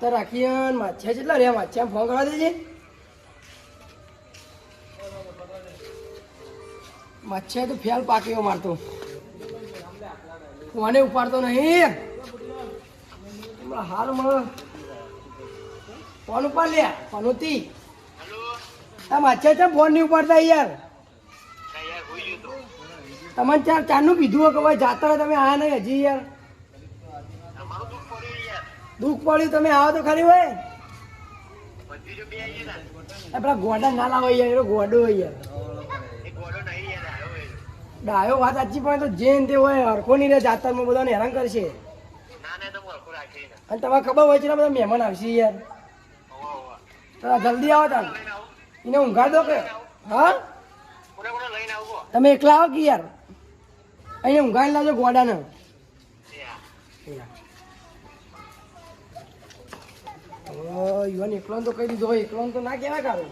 ખાતર રાખીએ માછિયા કેટલા રહ્યા માછિયા ફોન કરવા દેજે. માછિયા તો ફેલ પાકીઓ મારતો. કોને ઉપાડતો નહીં. હમણાં હાલ હમણાં ફોન ઉપાડ લે ફોનોથી આ માછિયા છે ફોન નહીં ઉપાડતા યાર. તમને ચાર ચારનું કીધું કે ભાઈ જાતા તમે આ નહીં હજી યાર. દુઃખ પડ્યું તમે આવો તો ખરી હોય. આપણા ગોડા ના લાવો યાર ગોડો હોય યાર. ડાયો વાત સાચી પણ તો જેન તે હોય હરખો નહીં રે જાતરમાં બધાને હેરાન કરશે. અને તમારે ખબર હોય છે ને બધા મહેમાન આવશે યાર. તો જલ્દી આવો તમે એને ઊંઘાડ દો કે. હા? તમે એકલા આવો કે યાર? અહીંયા ઊંઘાડી લાવજો ગોડાને હવે યુવાન એકલોન તો કહી દીધો. હોય એકલો તો ના કહેવાય કારો.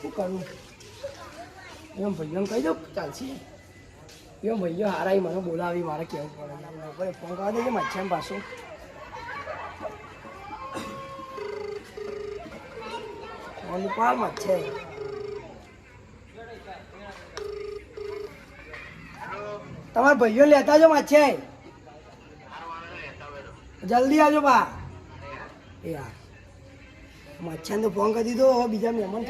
શું કરું? એમ ભાઈઓને કહી દો, ચાલશે. એમ ભાઈઓ, હારાઈ મને બોલાવી, મારે કહેવું પડે. ફોન કરવા દેજે મચ્છામ પાછું. ફોન પાર મચ્છે તમારા ભાઈઓ લેતા જો માછે જલ્દી આવજો બા. એ હા મચ્છાને તો ફોન કરી દીધો બીજા મહેમાન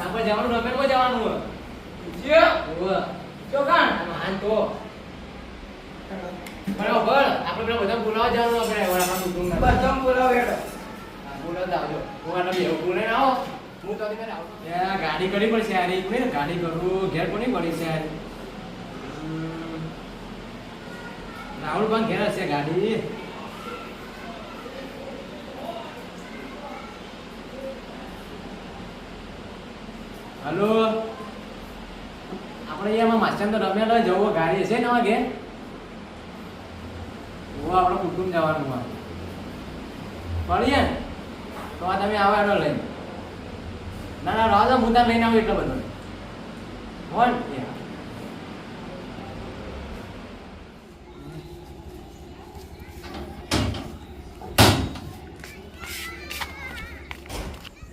આપણે જવાનું છે. આપણા બધા બોલાવવા જવાનું આપણા બધા બોલાવો હેડો. હા, આવજો. હું આને બેહું. તું આવો. હું તો અત્યારે આવું. એ આ ગાડી કરવી પડશે યાર કોઈ ને ગાડી કરું ઘેર કોની પડી છે રાહુલ પણ ઘેર હશે ગાડી હલો આપણે અહીંયા માસ્ટર તો રમેલો જવો ગાડી હશે ને વાગે આપણે કુટુંબ જવાનું હોય પડીએ તો આ તમે આવા એડો લઈને. ના ના રાહ મુદ્દા લઈને આવું એટલો બધો વન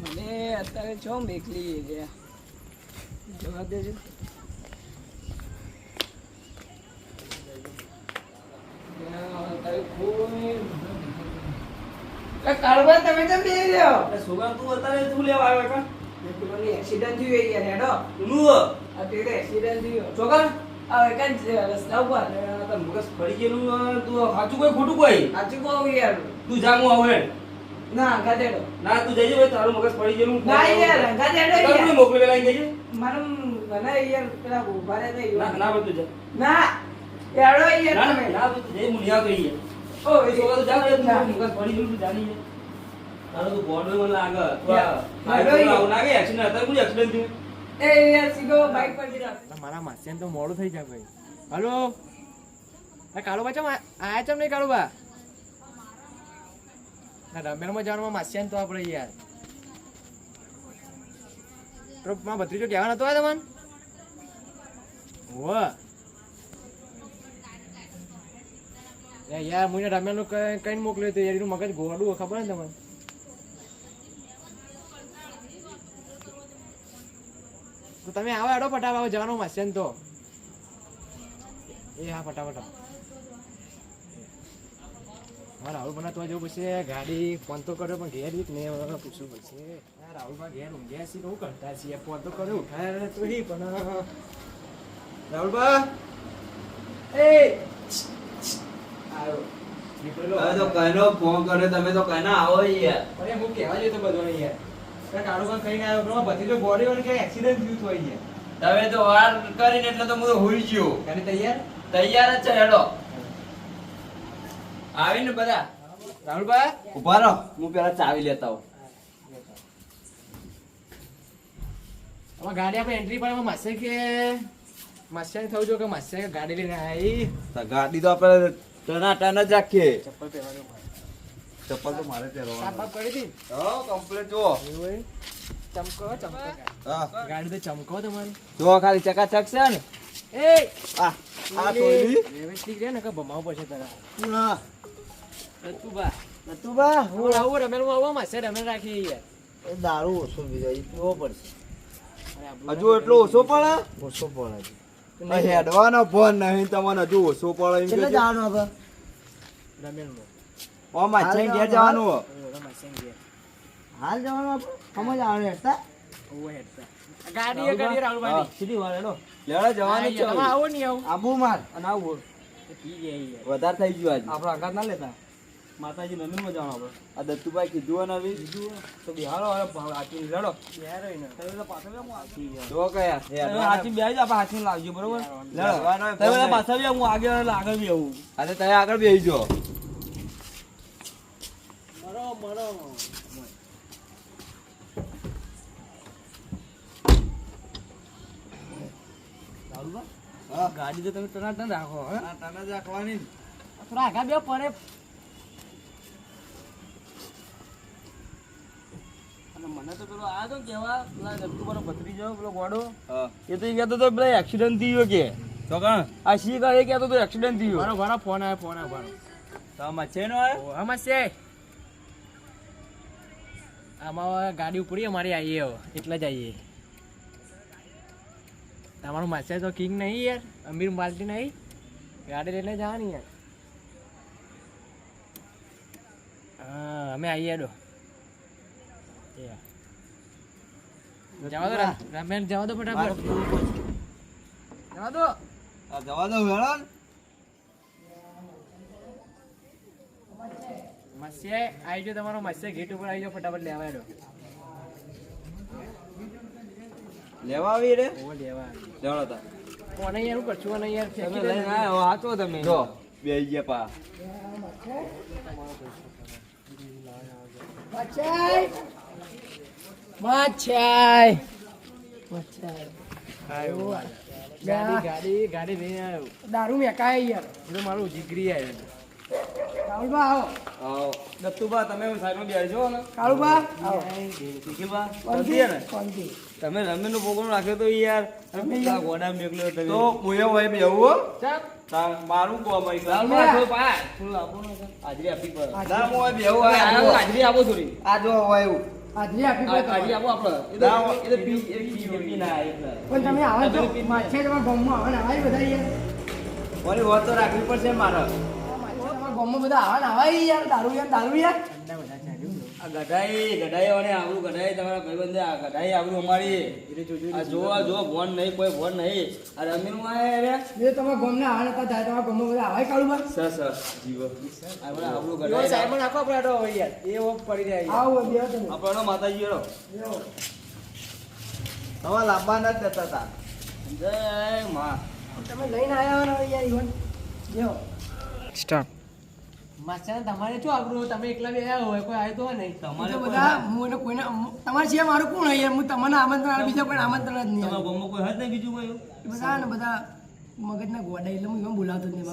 મને અત્યારે છો મેકલી છે જવા દેજો. કાળવા તમે કેમ બે રહ્યો? છોકરા તું અત્યારે તું લેવા આવ્યો કા પેલોની એક્સિડન્ટ થયું યાર હેડો. નું આ પેલે એક્સિડન્ટ થયું. છોકરા આ એક રસ્તા ઉપર મગજ ફરી ગયેલું તું સાચું કોઈ ખોટું કોઈ? સાચું યાર. તું જામું આવે ના તું જજે ભાઈ તારું મગજ ફરી ગયેલું ના યાર તારું યાર. કોઈ મોકલી પેલા જજે મારું મને યાર પેલા ઊભા રહે ના ના ભાઈ જા. ના એડો યાર ના ના તું હું નહીં આવતો અહીં ઓ એ તું ના. નહીં તારું તું બોર્ડ મને લાગે. તું. આવું લાગે એક્સિડન્ટ અત્યારે કોણ એક્સિડન્ટ થયું? એ યાર સીધો બાઈક પર જરા મારા માસ્યાન તો મોડું થઈ જાય ભાઈ. હલો? આ કાળુબા ચમ આયા ચમ નહીં કાળુબા ના રમેરમાં જવાનું માસ્યાન તો આપણે યાર. તો માં ભત્રીજો કહેવાનો હતો આ તમને? હોવ એ યાર મુને રમેલનું કઈ મોકલ્યું હતું યાર એનું મગજ હોય, ખબર ને તમને? તો તમે આવો એડો ફટાફટ આવો જવાનું માસ્યાન તો. એ હા ફટાફટ. હા રાહુલભાઈ તો જવું પડશે ગાડી ફોન તો કર્યો પણ ઘેર ને પૂછવું પડશે. હા રાહુલભાઈ ઘેર ઊંઘ્યા છીએ શું કરતા છીએ? ફોન તો કર્યો ઉઠાય તો પણ. રાહુલભા એ! આવ્યો તો કહેનો ફોન કર્યો તમે તો કહેના આવો યાર અરે હું કહેવા જતો બધો ને યાર કાકા કાળુભાઈ કહીને આવ્યો પણ ભત્રીજો બોડી વળી કે એક્સિડન્ટ થયું તો યાર તમે તો વાર કરીને એટલે તો હું હોઈ ગયો. અને તૈયાર? તૈયાર જ છે હેડો. આવીને બધા. રાહુલભાઈ ઊભા રહો. હું પેલા ચાવી લેતા આવું. હવે ગાડી આપણે એન્ટ્રી પાડવામાં માસે કે માસ્યાને થવું જો કે માસ્યા ગાડી લઈને આવી ગાડી તો આપણે ટના ટન જ રાખીએ ચપ્પલ પહેરવાનું ચપ્પલ તો મારે પહેરવાનું કરી હા કમ્પ્લીટ ચમકો ચમકો. હા. ગાડી તો ચમકો તમારી. જો ખાલી ચકાચક છે ને. એ! આ આ ટોયલી વ્યવસ્થિત રહે ને કે ભમાવું પડશે તારા. આ? નતુબા નથુભા, હું. આવું રમેલમાં આવું માસે રમેલ રાખી યાર એ દારૂ ઓછો પીધો પીવો પડશે. અરે હજુ એટલો ઓછો પડે? ઓછો પડે. હેડવાનો ફોન નહીં તમને હજુ ઓછો પડે એમ કે જવાનું આપણે રમેલમાં ઓ માછા ઘેર. જવાનું. હાલ જવાનું સમજ આવે હેડતા? ઓવે હેડતા. ગાડી એ ગાડી સીધી હેડો. જવાનું છે. આવો નહીં આવું. આબુ માર અને આવું. વધારે થઈ ગયું આપડે આપણો આઘાત ના લેતા? માતાજી નંદનમાં જવાનું આપણે. આ દત્તુભાઈ કીધું ને હવે તો બિહારો હવે હાથી બી જો કયા હાથી બે આપણે હાચી લાવજો બરોબર? તમે પાછા બી હું આગળ આગળ બી આવું. અને તમે આગળ બેસી જો મરો મરો. ગાડી તો તમે ટનાટન રાખો હે? આ તને જ રાખવાની. થોડા બે પડે મને તો પેલો આ તો કેવા પેલા દત્તુબાનો ભત્રીજો પેલો ગોડો. હા. એ તો એ કહેતો તો પેલા એક્સિડન્ટ થયો કે. તો કણ? આ શી કરે એ કહેતો તો એક્સિડન્ટ થઈ ગયો મારો મારો ફોન આવ્યો ફોન આવ્યો તો આ મચ્છે નો આમાં છે. આમાં ગાડી ઉપડી અમારી આવીએ એટલે જ આવીએ તમારું માસે તો કિંગ નહીં યાર અમીર માલતી નહીં. ગાડી લઈને જવાની યાર. હા અમે આવીએ ડો. જવા દો રમ- જવા દો ફટાફટ. જવા દો. જવા દો હેડો મસ્ય આવી જાઓ તમારો મસ્ય ગેટ ઉપર આવી જાઓ ફટાફટ લેવા આવ્યો. લેવા આવી રે? ઓ લેવા લેવડો તા. કોને યાર હું કરશું અને યાર તમે ફેંકી લઈને. હાચો તમે. જો. બેસી ગયા પા. મચાઈ મચ્છાય ગાડી ગાડી ગાડી લઈને આવ્યો. દારૂ મેકાય યાર. એ તો મારું જીગરી આવ્યો કાળુબા આવો. આવો. દત્તુબા તમે સાઈડમાં બેસજો ને. કાળુબા આવો. નિખિલબા કોણથી સમજીએ ને. કોણથી તમે રમેનો પ્રોગ્રામ રાખ્યો તો યાર. તમે પેલા ગોડા મેકલ્યો તમે. તો મુયો હોય બેહું હો. ચાલ મારું પા આપો ને. હાજરી આપી પડે ના હું. હાજરી આપો. થોડી આ જો હોય એવું. હા, પડે આપો આપણે. એ ના, તો એ તો પી એ પી પી ના એટલે. પણ તમે આવો તો માછે તમારા ગામમાં આવા ને આવા બધા યાર. મારી વાત તો રાખવી પડશે મારા. ગોમમાં બધા આવન ને આવા યાર. દારૂ યાર દારૂ યાર. આ ગઢાઈ ગઢાઈ વાળે આવડું ગઢાઈ તમારા ભાઈબંધે આ ગઢાઈ આવડું અમારી. આ જો આ જો ભોન નહીં કોઈ ભોન નહીં. આ રમીનું આ રે? જે તમારા ગામના આવા નતા થાય તમારા ગામમાં બધા આવાય કાળુબા સર સર જીવો. આપણે આવડું ગઢાઈ સાહેબ નાખો આપણે યાર. એ ઓ પડી રહ્યા આવો તમે. આપણો માતાજી રો બેહો. તમારે લાવવાના જ નતા તા. જય માં. તમે લઈને આવ્યા યાર ઈવન. બેહો. સ્ટાર્ટ માસ્ટર તમારે શું આબરું તમે એકલા બે આવ્યા હોય કોઈ આવ્યો તો નહીં. તમારે બધા હું કોઈને તમારે છે મારું કોણ હોય હું તમને આમંત્રણ બીજા કોઈ આમંત્રણ જ નહીં તમારા ગામમાં કોઈ હદ નહીં બીજું કોઈ બધા ને બધા મગજના ગોડા એટલે હું એમ બોલાવતો જ નહીં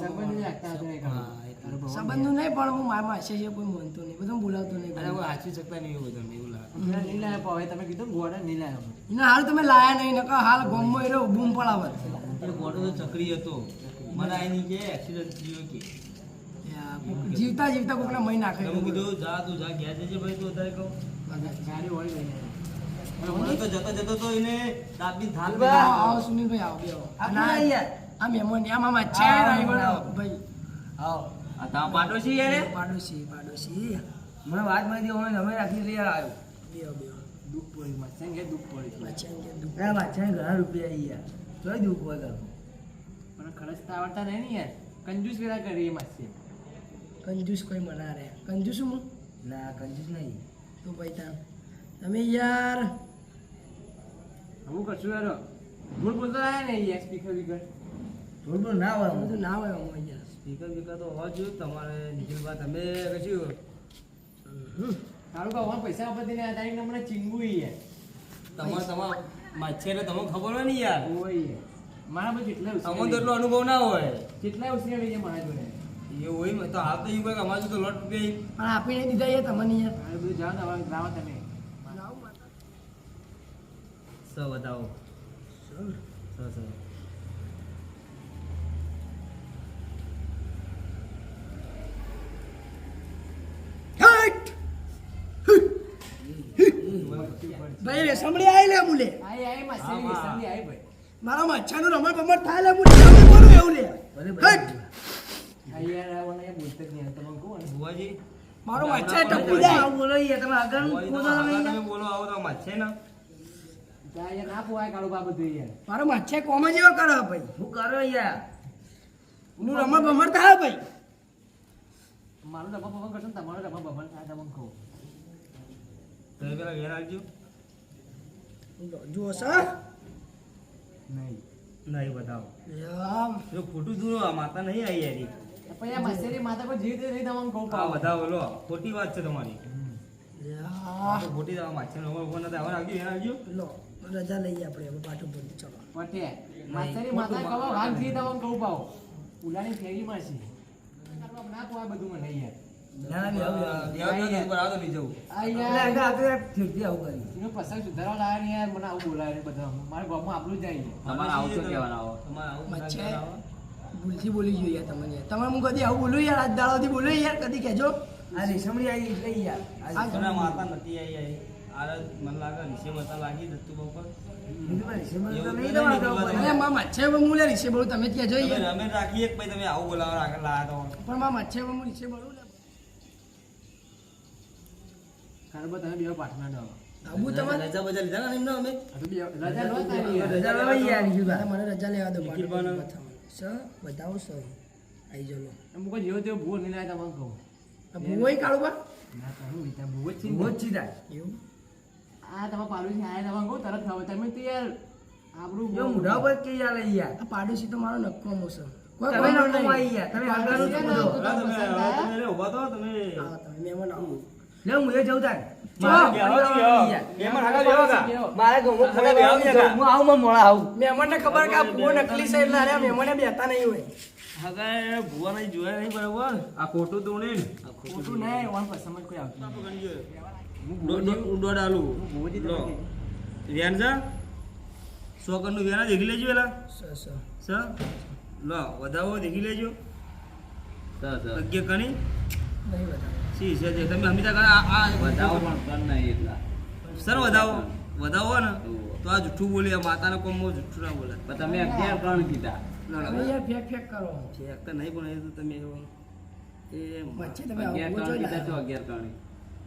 સંબંધ નહીં પણ હું મારા માસે છે કોઈ માનતો નહીં બધું બોલાવતો નહીં અરે કોઈ હાચી શકતા નહીં એવું બધું એવું લાગે. નહીં લાયા પણ હવે તમે કીધું ગોડા નહીં લાયા ના હાલ તમે લાયા નહીં નકર હાલ ગોમમાં એટલે બૂમ પડાવત. એટલે ગોડો તો ચકરી હતો. મને આ નહીં કે એક્સિડન્ટ થયો કે. જીવતા જીવતા કોકને મહી નાખે. તમે કીધું જા તું જા ગયા જજે ભાઈ તું અત્યારે કહું. ગાડી હોય તો જતો જતો તો એને દાબી થાલ આવો આવો સુનિલભાઈ આવો ને યાર. આ મહેમાન આમ આમ છે ભાઈ. આવો. આ તા પાડોશી યાર પાડોશી પાડોશી. મને વાત મળી અમે રાખી લઈ આવ્યો. બેહો બેહો. દુઃખ પડી કે દુઃખ પડી બચ્ચાને કે દુઃખ. આ ઘણા રૂપિયા યાર કોઈ મને ખર્ચતા આવડતા નહીં ને યાર. કંજૂસ વેરા કરી માસ્ટર કંજૂસ કોઈ મના રે કંજૂસ હું ના કંજૂસ નહીં. તો ભાઈ તાર. તમે યાર. હું કરશું યાર ભૂલ બોલતો આવે ને યાર સ્પીકર વિકર થોડું બોલ ના હોય આ બધું ના હોય હું યાર. સ્પીકર વિકર તો હોવા જોઈએ તમારે નિખિલભાઈ તમે કશું? તારું કહું પૈસા આપતી ને તારીખ મને ચીંગવું યાર. તમારે તમારા માછેરે એટલે તમને ખબર હોય ને યાર. હોય મારા બધું કેટલા તમને તો એટલો અનુભવ ના હોય. કેટલા જાય મારા જોડે? એવું હોય ને તો હાલ તો એવું કંઈક અમારે તો લોટ રૂપિયા પણ આપીને દીધા યાર તમને યાર. આ બધું જાઓ ને હવે લાવો તમે. સ બતાવો સ સ ભાઈ રે સંભળી આઈ લે મુલે. આઈ ભાઈ. મારા મચ્છાનું રમણ ભમણ થાય લે મુલે. એવું લે. હટ! મારો મચ્છા ટપી જાય બોલો યાર તમે આગળ બુવાજી, તમે બોલો આવો તો અમારે છે ને. મારો મચ્છા કોમ જ કરો ભાઈ. હું કરો યાર? હું રમણ ભમણ થાય ભાઈ. મારું ડબ્બા બબન કરશો તમારો ડબ્બા બબન થાય તમને કહું તમે પેલા ઘેર આવજો. જુઓ સર. નહીં નહીં બતાવો. જો ખોટું આ માતા નહીં આવી યારી. પણ આ મસેરી માતા કોઈ જીવતી નહીં તમને કહું આ બધા બતાવો ખોટી વાત છે તમારી. ખોટી દવા માછર નો ફોન હતા હવે આવજો ઘેર આવજો લો રજા લઈએ આપણે હવે પાટું પર ચલો. પટે માસેરી માતા કહો વાઘથી તમને કહું પાઓ ઉલાની ફેરી માસી ના પોવાય બધું મને યાર. ના ના બેહો, બેહો. દેવતા ઉપર આવતો નહીં જવું આ એટલે યાર. આવું એનો ને યાર મને આવું બોલાવે ને બધા. મારા ગામમાં આપણું જાય. તમારે આવું તો કહેવાના આવો? તમારે આવું. ભૂલથી બોલી ગયો યાર તમને. યાર તમારે હું કદી આવું બોલું યાર? આજ દાડાથી બોલું યાર? કદી કહેજો. આ રેશમડી આવી એટલે યાર આ માતા નથી આવી આવી મને લાગે માતા લાગી દત્તુ બાપા તમે યાર. રાખીએ ભાઈ તમે આવું બોલાવો આગળ લાયા તો. પણ મારા મચ્છે હું બોલું તમે પાઠના આબુ તમારે? રજા બજા લીધા ને એમને અમે? આ તો બે- રજા લો રજા લેવાય યાર બીજું મારે કાંઈ. મને રજા લેવા દો પર બતાવો સર બતાવો સર આઈ જલો. અમુક જેવો તેવો ભૂવો નહીં લાગે તમને કહું. ભૂવો કાળું પર ના તારું વિચાર ભૂવો જ છે જ સીધા એવું? આ તમારે પાડોશી આયા આ તમને કહું તરત ખાવ તમે તો યાર આપણું જો મોઢા પર કે યાર લઈ યાર આ પાડોશી તો મારો નક્કો મોસો. કોઈ તમે કોઈ નકો આવી યાર તમે આગળ તમે તમે ઊભા તો તમે. તમે મહેમાન આવો. લે હું એ જઉં તાર. મારે હું આવું મને મોડા આવું. મહેમાનને ખબર કે આ ભૂવો નકલી છે એટલે અરે મહેમાને બેતા નહીં હોય. હવે ભુવા નહીં જોયા નહીં બરાબર. આ ખોટું તો નહીં. આ ખોટું નહીં ઓન કોઈ આવતું સો કરનું વેના દેખી લેજો એલા. સ લો વધાવો દેખી લેજો. અગિયાર કણી. નહીં બતાવો સી છે તે તમે અમિતા કરે આ આ સર વધાવો. વધાવો ને? તો આ જુઠ્ઠું બોલી આ માતાના કોમમાં જુઠ્ઠું ના બોલે. તમે અગિયાર ત્રણ કીધા. ફેક ફેક કરો. તો નહીં પણ એ તો તમે એવું. એ મચ્છે તમે અગિયાર કીધા અગિયાર ત્રણ.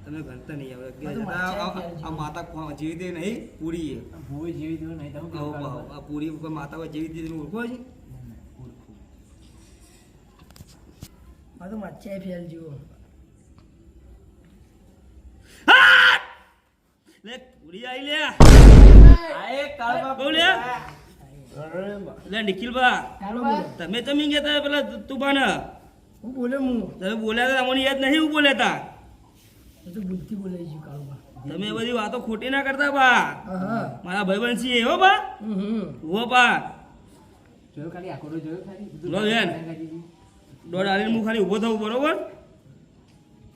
તમે ગણતા નહીં આવે આ માતા કો- જેવી તે નહીં પૂરી જેવી તેવું નહીં તમે? આ પૂરી માતા જેવી તમે ઓળખો છે. આ તો મચ્છે ફેલ જુઓ લે. લે. નિખિલ બા. તમે તમે કહેતા પેલા તું હું બોલે હું તમે બોલ્યા હતા અમને યાદ નહીં હું બોલ્યા હતા. તો ભૂલથી બોલાઈ ગયું કાળું તમે એ બધી વાતો ખોટી ના કરતા બા. મારા ભાઈબંધ છીએ હો બા. હો બા. જોયું ખાલી આખો રોજ ખાલી? લો બેન. ગાજીજી. દોઢ આલીને હું ખાલી ઊભો થવું બરોબર?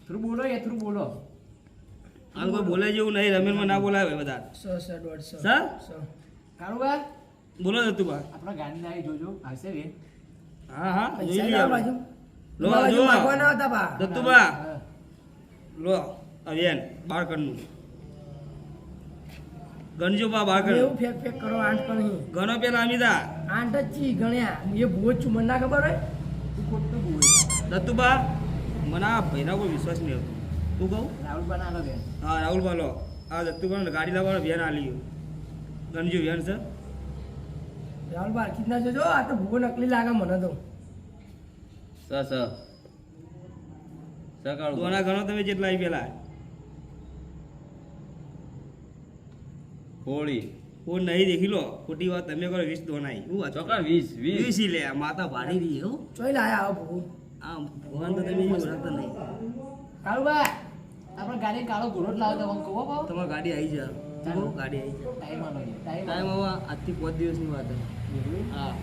થોડું બોલો યાર થોડું બોલો. હાલ કોઈ બોલે જેવું નહીં રમેશમાં ના બોલાવે બધા. સો સો દોઢ સો? સર? સો કારોબાર બોલો તું બા. આપણા ગાડી આવી જોજો. હશે રે. હા હા જોઈ. બાજુ. લો, જો. હતા બા. લો અવિયન બાળકનું ગણજો બા બાળકણ. એવું ફેક ફેક કરો આઠ પણ નહીં. ગણો પેલા અમિતા આઠ જ ચી ગણ્યા. એ ભૂવો છું મને ના ખબર હોય? તું ખોટું બોલ. દત્તુબા મને આ ભાઈના કોઈ વિશ્વાસ નહીં આવતો. તું કહું? રાહુલ બનાવો બેન. હા રાહુલ બોલો આ પણ ગાડી લાવવાનો વેન આલી ગણજુ વેન છે. રાહુલ બારખી ના જોજો. આ તો ભૂવો નકલી લાગે મને તો. સ સ. સકાળું દોના ગણો તમે જેટલા આવી પેલા. હોળી હું નહીં દેખી લો. ખોટી વાત તમે કરો વીસ દોનાઈ હું ચોકા વીસ વીસ. લે આ માતા ભારી રહી એવું ચોઈ લાયા આવો ભૂવો આમ ભગવાન તો તમે ઓળખતા નહીં. કાળુબા આપણે ગાડી કાળો ઘોડો જ લાવો તમને કહો ભાવ. તમારી ગાડી આવી જા. ગાડી આવી જા ટાઈમ આનો ટાઈમ આવો આજથી પાંચ દિવસની વાત હા.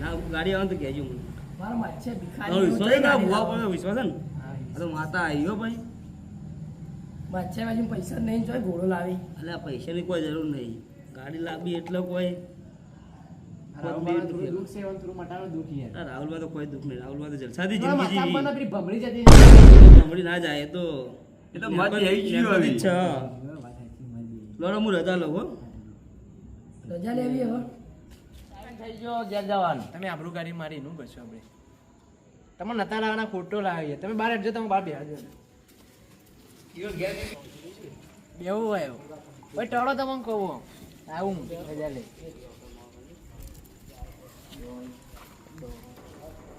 ના ગાડી આવે તો કહેજો મને. મારા માછે ભિખારી વિશ્વાસ ને ભૂવા પર વિશ્વાસ ને? આ તો માતા આવ્યો ભાઈ. માછે બાજુ પૈસા નહીં જોઈએ ઘોડો લાવી. એટલે આ પૈસાની કોઈ જરૂર નહીં. ગાડી લાવી એટલે કોઈ રાહુલ રાહુલભાઈ તો કોઈ દુઃખ નહીં. રાહુલભાઈ તો જલસાથી જિંદગી. સાંભળી ના જાય તો એ તો મત આવી ગયું હવે. છે હા. લોડો હું રજા લઉં હો. રજા લેવી હવે થઈ ગયો ઘેર જવાનું. તમે આબરૂ ગાડી મારી નું બસો આપણે. તમે નતા લાવવાના ખોટો લાવી તમે બહાર હટજો તમે બહાર બેહજો બેવું આવ્યો ભાઈ ટળો તમને કહું. આવું રજા લે.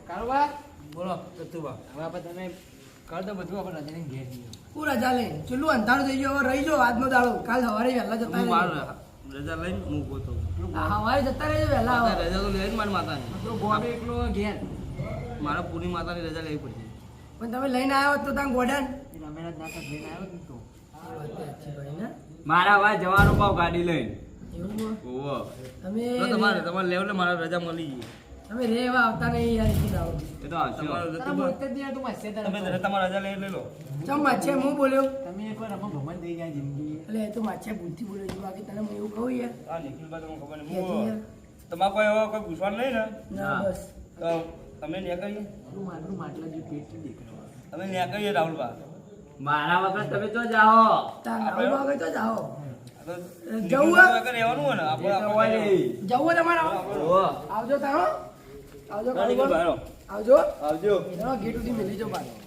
કાળવા બોલો તત્તુભા હવે આપણે તમે કર દો બધું આપણે રજાને ઘેર જઈએ. હું રજા લઈ ચેટલું અંધારું થઈ ગયું. હવે રહી જાઓ આજનો દાડો. કાલ સવારે વહેલા જતા હું. રજા લઈને હું ગોતો સવારે જતા રહેજો વહેલા રજા તો લઈને મારી માતાની. તો ગોબે એકલો ઘેર. મારા પૂરી માતાની રજા લેવી પડશે પણ તમે લઈને આવ્યા તો ત્યાં ગોડાન. લઈને મારા વાત જવાનો પાવ ગાડી લઈને. તમે તમારે તમારે લેવલે મારા રજા મળી ગઈ. તમે રે એવા આવતા નહીં યાર દાડો એ તો આવશે તમારો બોલતે જ નહીં તું માસે તમે તારા તમારે રજા લઈ લેલો. લો ચમ માછે હું બોલ્યો? તમે એકવાર રમો ભમણ દઈ જાય જિંદગી. એટલે એ તો માછે ભૂલથી બોલ્યો છું બાકી તને હું એવું કહું યાર. આ નિખિલભાઈ તમને ખબર નહીં. તમારે કોઈ એવો કોઈ પૂછવાનું નહીં ને? ના બસ. તો તમે ન્યા કરીએ તું મારું માટલા જે પેટ દેખાડવા તમે ન્યા કહીએ રાહુલ બા મારા વખત તમે તો જાઓ. તારા વખત તો જાઓ. તો જવું. જવું હોય. તમારે આવજો તારો આવજો. આવજો. આવજો. ગેટ સુધી મિલી જો પાછો